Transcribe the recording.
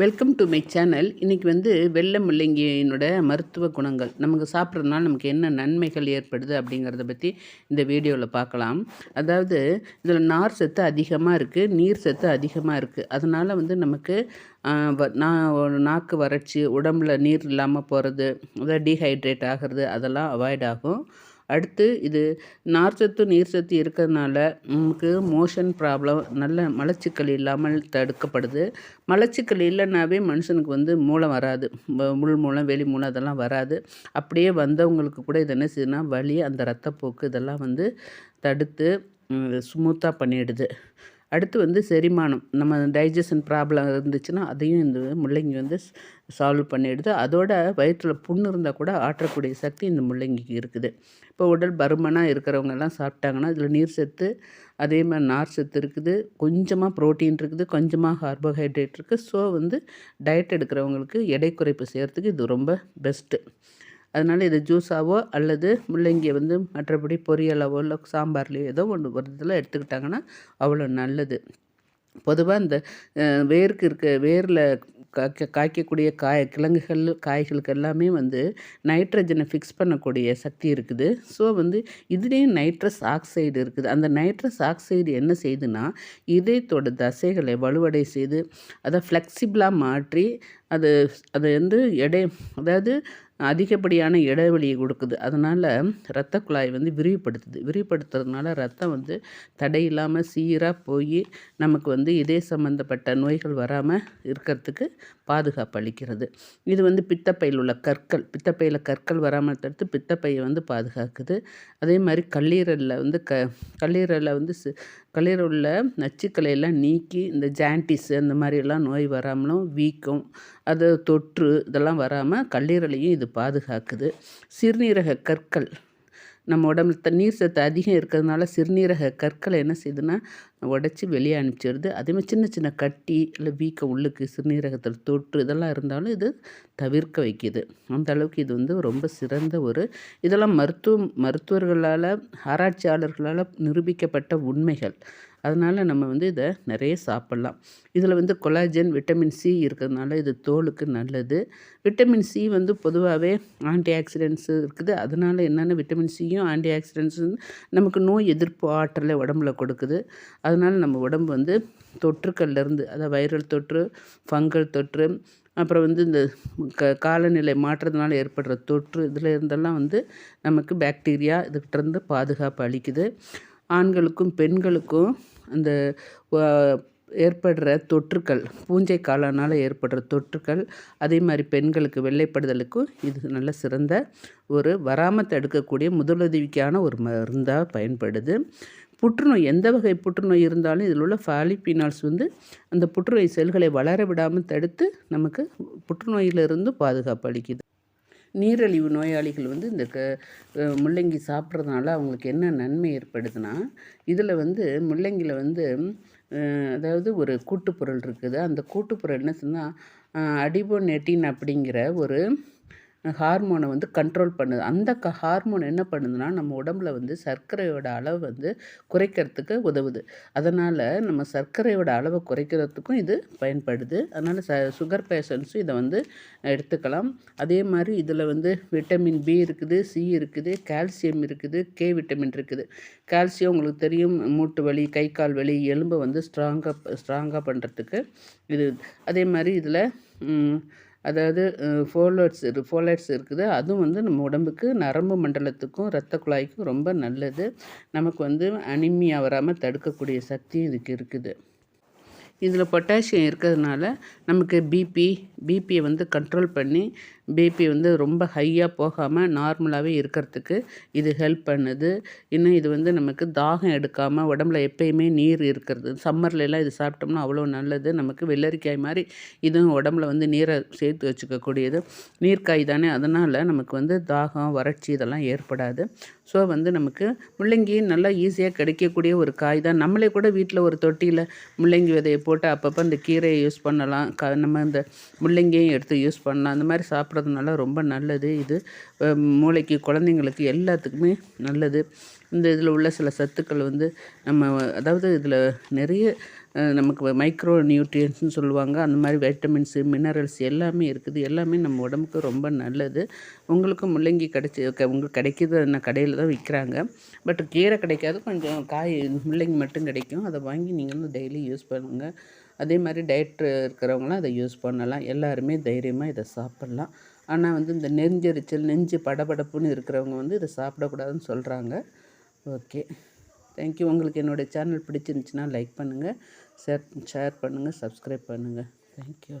Welcome to my channel இன்றைக்கி வந்து வெள்ளை முள்ளங்கியினோட மருத்துவ குணங்கள். நமக்கு சாப்பிட்றதுனால நமக்கு என்ன நன்மைகள் ஏற்படுது அப்படிங்கிறத பற்றி இந்த வீடியோவில் பார்க்கலாம். அதாவது இதில் நார் சத்து அதிகமாக இருக்குது நீர் சத்து அதிகமாக இருக்குது அதனால் வந்து நமக்கு நாக்கு வறட்சி உடம்புல நீர் இல்லாமல் போகிறது அதாவது டீஹைட்ரேட் ஆகிறது அதெல்லாம் அவாய்ட் ஆகும். அடுத்து இது நார்ச்சத்து நீர் சத்து இருக்கிறதுனால நமக்கு மோஷன் ப்ராப்ளம் நல்ல மலச்சிக்கல் இல்லாமல் தடுக்கப்படுது. மலச்சிக்கல் இல்லைன்னாவே மனுஷனுக்கு வந்து மூலம் வராது. முள் மூலம் வெளி மூலம் அதெல்லாம் வராது. அப்படியே வந்தவங்களுக்கு கூட இது என்ன செய்யுதுன்னா வலி அந்த ரத்தப்போக்கு இதெல்லாம் வந்து தடுத்து ஸ்மூத்தாக பண்ணிடுது. அடுத்து வந்து செரிமானம். நம்ம டைஜஷன் ப்ராப்ளம் இருந்துச்சுன்னா அதையும் இந்த முள்ளங்கி வந்து சால்வ் பண்ணிடுது. அதோட வயிற்றில் புண்ணு இருந்தால் கூட ஆற்றக்கூடிய சக்தி இந்த முள்ளங்கிக்கு இருக்குது. இப்போ உடல் பருமனாக இருக்கிறவங்கெல்லாம் சாப்பிட்டாங்கன்னா இதில் நீர் சத்து அதே மாதிரி நார் சத்து இருக்குது. கொஞ்சமாக ப்ரோட்டீன் இருக்குது கொஞ்சமாக கார்போஹைட்ரேட் இருக்குது. ஸோ வந்து டயட் எடுக்கிறவங்களுக்கு எடை குறைப்பு செய்கிறதுக்கு இது ரொம்ப பெஸ்ட்டு அதனால் இது ஜூஸாவோ அல்லது முள்ளங்கியை வந்து மற்றபடி பொரியலாவோ இல்லை சாம்பார்லேயோ ஏதோ ஒன்று ஒரு இதில் எடுத்துக்கிட்டாங்கன்னா அவ்வளோ நல்லது. பொதுவாக இந்த வேருக்கு இருக்க வேரில் காய்க்க காய்க்கக்கூடிய காய் கிழங்குகள் காய்களுக்கு எல்லாமே வந்து நைட்ரஜனை ஃபிக்ஸ் பண்ணக்கூடிய சக்தி இருக்குது. ஸோ வந்து இதுலேயும் நைட்ரஸ் ஆக்சைடு இருக்குது. அந்த நைட்ரஸ் ஆக்சைடு என்ன செய்யுதுன்னா இதயத்தோட தசைகளை வலுவடை செய்து அதை ஃப்ளெக்சிபிளாக மாற்றி அது அது வந்து எடை அதாவது அதிகப்படியான இடைவெளியை கொடுக்குது. அதனால் இரத்த குழாய் வந்து விரிவுபடுத்துது. விரிவுபடுத்துறதுனால ரத்தம் வந்து தடையில்லாமல் சீராக போய் நமக்கு வந்து இதே சம்மந்தப்பட்ட நோய்கள் வராமல் இருக்கிறதுக்கு பாதுகாப்பு அளிக்கிறது. இது வந்து பித்தப்பையில் உள்ள கற்கள். பித்தப்பையில் கற்கள் வராமல் தடுத்து பித்தப்பையை வந்து பாதுகாக்குது. அதே மாதிரி கல்லீரலில் வந்து க கல்லீரலில் வந்து கல்லீரலில் நச்சுக்களை எல்லாம் நீக்கி இந்த ஜாண்டிஸ் அந்த மாதிரியெல்லாம் நோய் வராமலும் வீக்கம் அது தொற்று இதெல்லாம் வராமல் கல்லீரலையும் இது பாதுகாக்குது. சிறுநீரக கற்கள். நம்ம உடம்புல நீர் சத்து அதிகம் இருக்கிறதுனால சிறுநீரக கற்களை என்ன செய்யுதுன்னா உடச்சி வெளியே அனுப்பிச்சிடுது. அதேமாதிரி சின்ன சின்ன கட்டி இல்லை வீக்கம் உள்ளுக்கு சிறுநீரகத்தில் தொற்று இதெல்லாம் இருந்தாலும் இது தவிர்க்க வைக்கிது. அந்த அளவுக்கு இது வந்து ரொம்ப சிறந்த ஒரு இதெல்லாம் மருத்துவம் மருத்துவர்களால் ஆராய்ச்சியாளர்களால் நிரூபிக்கப்பட்ட உண்மைகள். அதனால் நம்ம வந்து இதை நிறைய சாப்பிட்லாம். இதில் வந்து கொலாஜன் விட்டமின் சி இருக்கிறதுனால இது தோலுக்கு நல்லது. விட்டமின் சி வந்து பொதுவாகவே ஆன்டி ஆக்சிடென்ட்ஸ் இருக்குது. அதனால் என்னென்ன விட்டமின் சியும் ஆன்டி ஆக்சிடென்ட்ஸ் நமக்கு நோய் எதிர்ப்பு ஆற்றலை உடம்புல கொடுக்குது. அதனால் நம்ம உடம்பு வந்து தொற்றுக்கள்லேருந்து அதாவது வைரல் தொற்று ஃபங்கல் தொற்று அப்புறம் வந்து இந்த க காலநிலை மாற்றத்தினால ஏற்படுற தொற்று இதில் இருந்தெல்லாம் வந்து நமக்கு பாக்டீரியா இதுகிட்டேருந்து பாதுகாப்பு அளிக்குது. ஆண்களுக்கும் பெண்களுக்கும் அந்த ஏற்படுற தொற்றுக்கள் பூஞ்சை காலனால் ஏற்படுற தொற்றுக்கள் அதே மாதிரி பெண்களுக்கு வெள்ளைப்படுதலுக்கும் இது நல்ல சிறந்த ஒரு வராமல் தடுக்கக்கூடிய முதலுதவிக்கான ஒரு மருந்தாக பயன்படுது. புற்றுநோய் எந்த வகை புற்றுநோய் இருந்தாலும் இதில் உள்ள ஃபாலிபினால்ஸ் வந்து அந்த புற்றுநோய் செல்களை வளர விடாமல் தடுத்து நமக்கு புற்றுநோயிலிருந்து பாதுகாப்பு அளிக்குது. நீரழிவு நோயாளிகள் வந்து இந்த க முள்ளங்கி சாப்பிட்றதுனால அவங்களுக்கு என்ன நன்மை ஏற்படுதுன்னா இதில் வந்து முள்ளங்கியில் வந்து அதாவது ஒரு கூட்டுப்பொருள் இருக்குது. அந்த கூட்டுப்பொருள் என்ன சொன்னால் அடிபோனேட்டின் அப்படிங்கிற ஒரு ஹார்மோனை வந்து கண்ட்ரோல் பண்ணுது. அந்த க ஹார்மோன் என்ன பண்ணுதுன்னா நம்ம உடம்புல வந்து சர்க்கரையோட அளவு வந்து குறைக்கிறதுக்கு உதவுது. அதனால் நம்ம சர்க்கரையோட அளவை குறைக்கிறதுக்கும் இது பயன்படுது. அதனால் ச சுகர் பேஷண்ட்ஸும் இதை வந்து எடுத்துக்கலாம். அதே மாதிரி இதில் வந்து விட்டமின் பி இருக்குது சி இருக்குது கால்சியம் இருக்குது கே விட்டமின் இருக்குது. கால்சியம் உங்களுக்கு தெரியும் மூட்டு வலி கை கால் வலி எலும்பை வந்து ஸ்ட்ராங்காக ஸ்ட்ராங்காக பண்ணுறதுக்கு இது. அதே மாதிரி இதில் அதாவது ஃபோலட்ஸ் இரு ஃபோலேட்ஸ் இருக்குது. அதுவும் வந்து நம்ம உடம்புக்கு நரம்பு மண்டலத்துக்கும் ரத்த குழாய்க்கும் ரொம்ப நல்லது. நமக்கு வந்து அனிமியா வராமல் தடுக்கக்கூடிய சக்தியும் இதுக்கு இருக்குது. இதில் பொட்டாசியம் இருக்கிறதுனால நமக்கு பிபி பிபியை வந்து கண்ட்ரோல் பண்ணி பிபி வந்து ரொம்ப ஹையாக போகாமல் நார்மலாகவே இருக்கிறதுக்கு இது ஹெல்ப் பண்ணுது. இன்னும் இது வந்து நமக்கு தாகம் எடுக்காமல் உடம்புல எப்பயுமே நீர் இருக்கிறது. சம்மர்லலாம் இது சாப்பிட்டோம்னா அவ்வளோ நல்லது. நமக்கு வெள்ளரிக்காய் மாதிரி இதுவும் உடம்புல வந்து நீரை சேர்த்து வச்சுக்கக்கூடியது. நீர்க்காய் தானே. அதனால் நமக்கு வந்து தாகம் வறட்சி இதெல்லாம் ஏற்படாது. ஸோ வந்து நமக்கு முள்ளங்கி நல்லா ஈஸியாக கிடைக்கக்கூடிய ஒரு காய் தான். நம்மளே கூட வீட்டில் ஒரு தொட்டியில் முள்ளங்கி விதையை போட்டு அப்பப்போ அந்த கீரையை யூஸ் பண்ணலாம். க நம்ம இந்த முள்ளங்கியும் எடுத்து யூஸ் பண்ணலாம். அந்த மாதிரி சாப்பிட்றது சாப்பிட்றதுனால ரொம்ப நல்லது. இது மூளைக்கு குழந்தைங்களுக்கு எல்லாத்துக்குமே நல்லது. இந்த இதில் உள்ள சில சத்துக்கள் வந்து நம்ம அதாவது இதில் நிறைய நமக்கு மைக்ரோ நியூட்ரியன்ஸ்னு சொல்லுவாங்க. அந்த மாதிரி வைட்டமின்ஸு மினரல்ஸ் எல்லாமே இருக்குது. எல்லாமே நம்ம உடம்புக்கு ரொம்ப நல்லது. உங்களுக்கும் முள்ளங்கி கிடச்சி க- உங்களுக்கு கிடைக்கிது நான் கடையில் தான் விற்கிறாங்க பட் கீரை கிடைக்காது. கொஞ்சம் காய் முள்ளங்கி மட்டும் கிடைக்கும். அதை வாங்கி நீங்களும் டெய்லி யூஸ் பண்ணுங்கள் அதே மாதிரி டயட் இருக்கிறவங்களாம் அதை யூஸ் பண்ணலாம். எல்லாருமே தைரியமாக இதை சாப்பிட்லாம். ஆனால் வந்து இந்த நெஞ்செரிச்சல் நெஞ்சு படபடப்புன்னு இருக்கிறவங்க வந்து இதை சாப்பிடக்கூடாதுன்னு சொல்கிறாங்க ஓகே. தேங்க்யூ உங்களுக்கு என்னுடைய சேனல் பிடிச்சிருந்துச்சுன்னா லைக் பண்ணுங்கள் ஷேர் ஷேர் பண்ணுங்கள் சப்ஸ்கிரைப் பண்ணுங்கள் தேங்க்யூ